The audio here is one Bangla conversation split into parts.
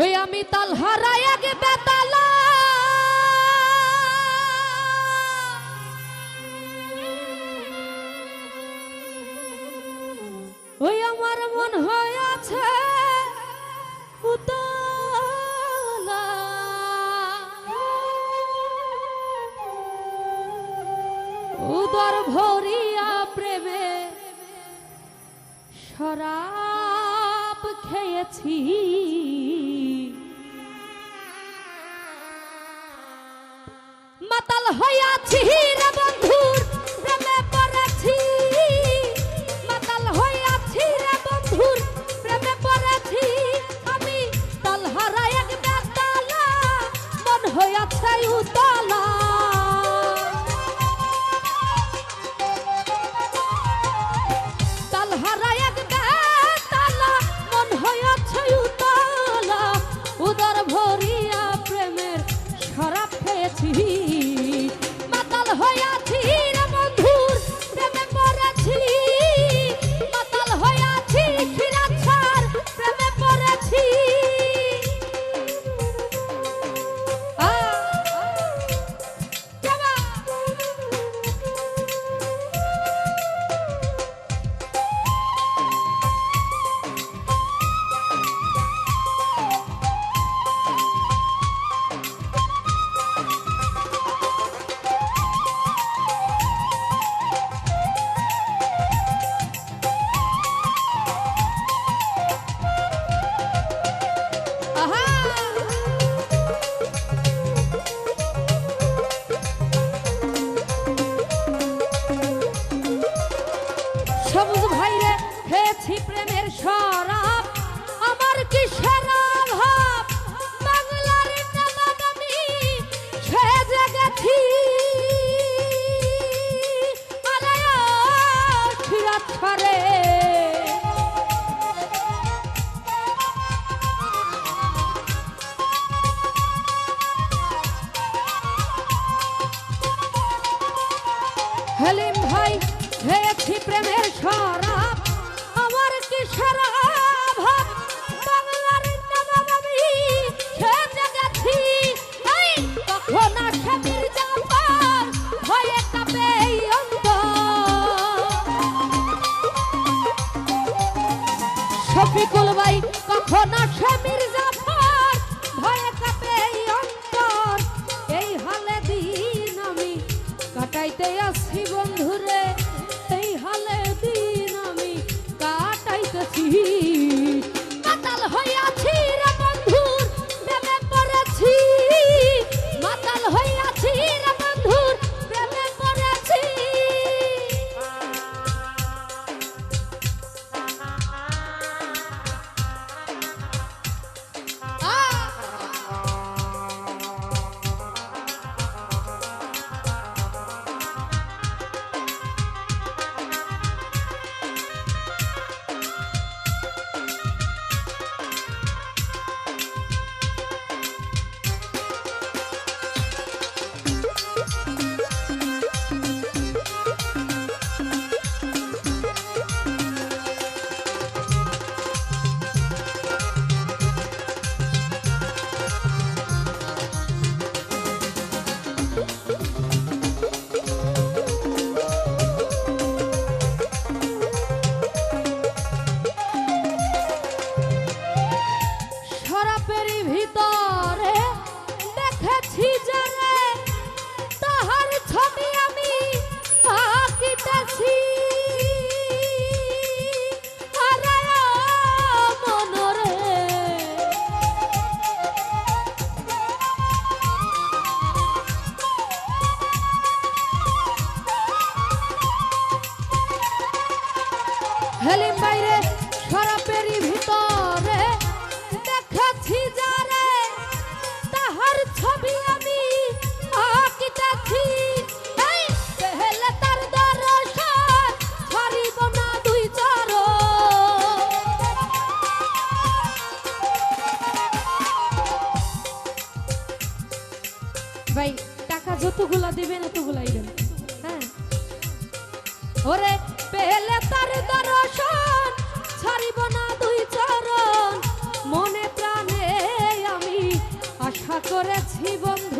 ওই আমি তাল হারাই আগে বেতালা। ওই আমার মন হয়ে আছে উদর ভরিয়া প্রেমে সরা খেয়েছি। মাতাল হইয়াছি। হেলিম ভাই সে একটি প্রেমের স্বর। হেলিম বাইরে সরাপেরি ভিতরে। দেখেছি যারে তাহার ছবি আমি আঁকিতেছি। ভাই, টাকা যতগুলা দেবেন অতগুলাই দেবেন হ্যাঁ। ওরে পেলে করেছি বন্ধু।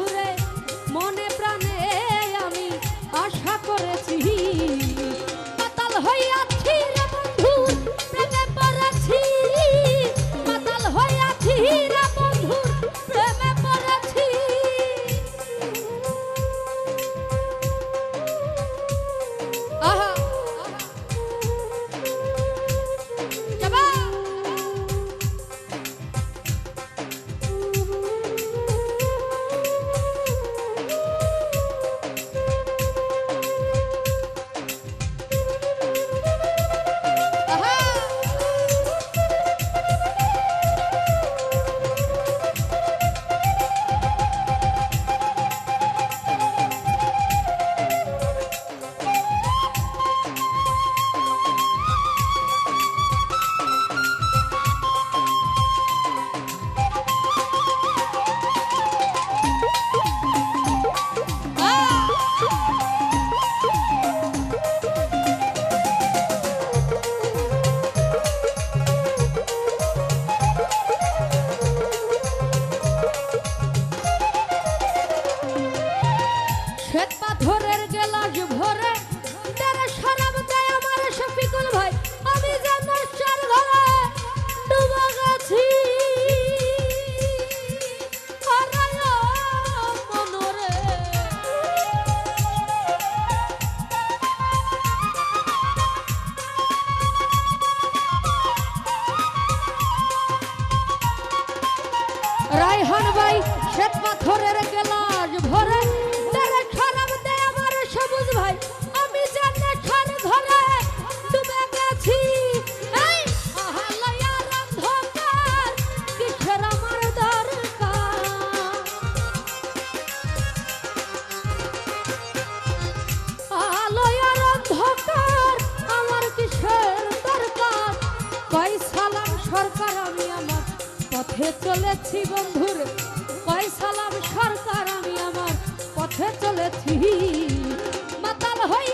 শ্বেত পাথরের গেলাস ভরে, তেরে খারাপ আমার সবুজ ভাই। আমি জানে খান ঘরে ডুবে গেছি। এই আহালয়ার অন্ধকার, কিসের আমার দরকার? আমার কিসের দরকার? কয় সালাম সরকার, আমি আমার পথে চলেছি বন্ধুর। কয় সালাম সরকার আমি আমার পথে চলেছি। মাতাল হইয়াছি